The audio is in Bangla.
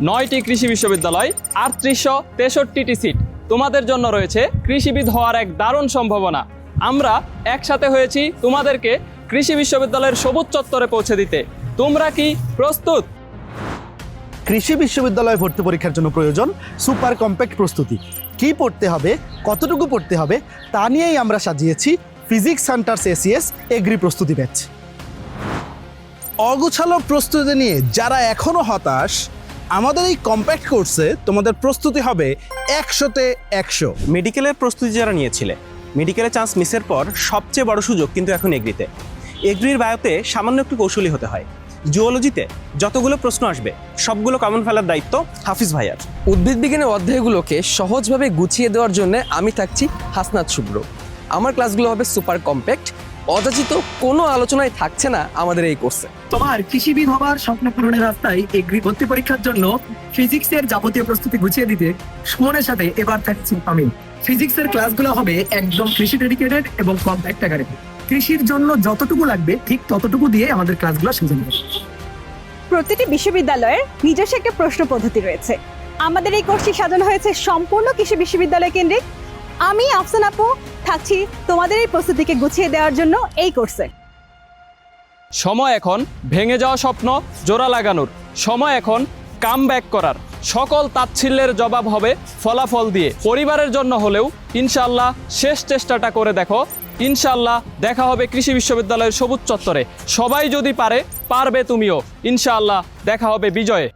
নয়টি কৃষি বিশ্ববিদ্যালয় আটত্রিশশো তেষট্টিটি সিট। তোমাদের জন্য রয়েছে কৃষিবিদ হওয়ার এক দারুণ সম্ভাবনা। আমরা একসাথে হয়েছি তোমাদেরকে কৃষি বিশ্ববিদ্যালয়ের সবুজ চত্বরে পৌঁছে দিতে। তোমরা কি প্রস্তুত? কৃষি বিশ্ববিদ্যালয়ে ভর্তি পরীক্ষার জন্য প্রয়োজন সুপার কম্প্যাক্ট প্রস্তুতি। কি পড়তে হবে কতটুকু পড়তে হবে তা নিয়েই আমরা সাজিয়েছি ফিজিক্স সেন্টার্স এসিএস এগ্রি প্রস্তুতি ব্যাচ। অগুছালো প্রস্তুতি নিয়ে যারা এখনও হতাশ আমাদের এই কম্প্যাক্ট কোর্সে তোমাদের প্রস্তুতি হবে একশোতে একশো। মেডিকেলের প্রস্তুতি যারা নিয়েছিলে মেডিকেলে চান্স মিসের পর সবচেয়ে বড় সুযোগ কিন্তু এখন এগ্রিতে। এগ্রির বায়োতে সামান্য একটু কৌশলী হতে হয়। জুওলজিতে যতগুলো প্রশ্ন আসবে সবগুলো কমন ফেলার দায়িত্ব হাফিজ ভাইয়ার। উদ্ভিদ বিজ্ঞানের অধ্যায়গুলোকে সহজভাবে গুছিয়ে দেওয়ার জন্য আমি থাকছি হাসনাত শুভ্র। আমার ক্লাসগুলো হবে সুপার কম্প্যাক্ট অযাচিত কোনো আলোচনায় থাকছে না আমাদের এই কোর্সে। তোমার কৃষিবিদ হবার স্বপ্ন পূরণের রাস্তায় এগ্রি ভর্তি পরীক্ষার জন্য ফিজিক্সের যাবতীয় প্রস্তুতি গুছিয়ে দিতে সুমনের সাথে এবার থাকছি আমি। ফিজিক্সের ক্লাসগুলো হবে একদম কৃষি ডেডিকেটেড এবং কম্প্যাক্ট আকারে। কৃষির জন্য যতটুকু লাগবে ঠিক ততটুকু দিয়ে আমাদের ক্লাসগুলো সাজানো প্রতিটি বিশ্ববিদ্যালয়ের নিজস্ব একটা প্রশ্ন পদ্ধতি রয়েছে। আমাদের এই কোর্সটি সাজানো হয়েছে সম্পূর্ণ কৃষি বিশ্ববিদ্যালয় কেন্দ্রিক আমি, আফসান আপু, থাকছি তোমাদের এই প্রস্তুতিকে গুছিয়ে দেওয়ার জন্য এই কোর্সে। সময় এখন ভেঙে যাওয়া স্বপ্ন, জোড়া লাগানোর। সময় এখন কাম ব্যাক করার। সকল তাচ্ছিল্যের জবাব হবে ফলাফল দিয়ে। পরিবারের জন্য হলেও ইনশাল্লাহ শেষ চেষ্টাটা করে দেখো। ইনশাল্লাহ দেখা হবে কৃষি বিশ্ববিদ্যালয়ের সবুজ চত্বরে। সবাই যদি পারে, পারবে তুমিও। ইনশাআল্লাহ দেখা হবে বিজয়ে।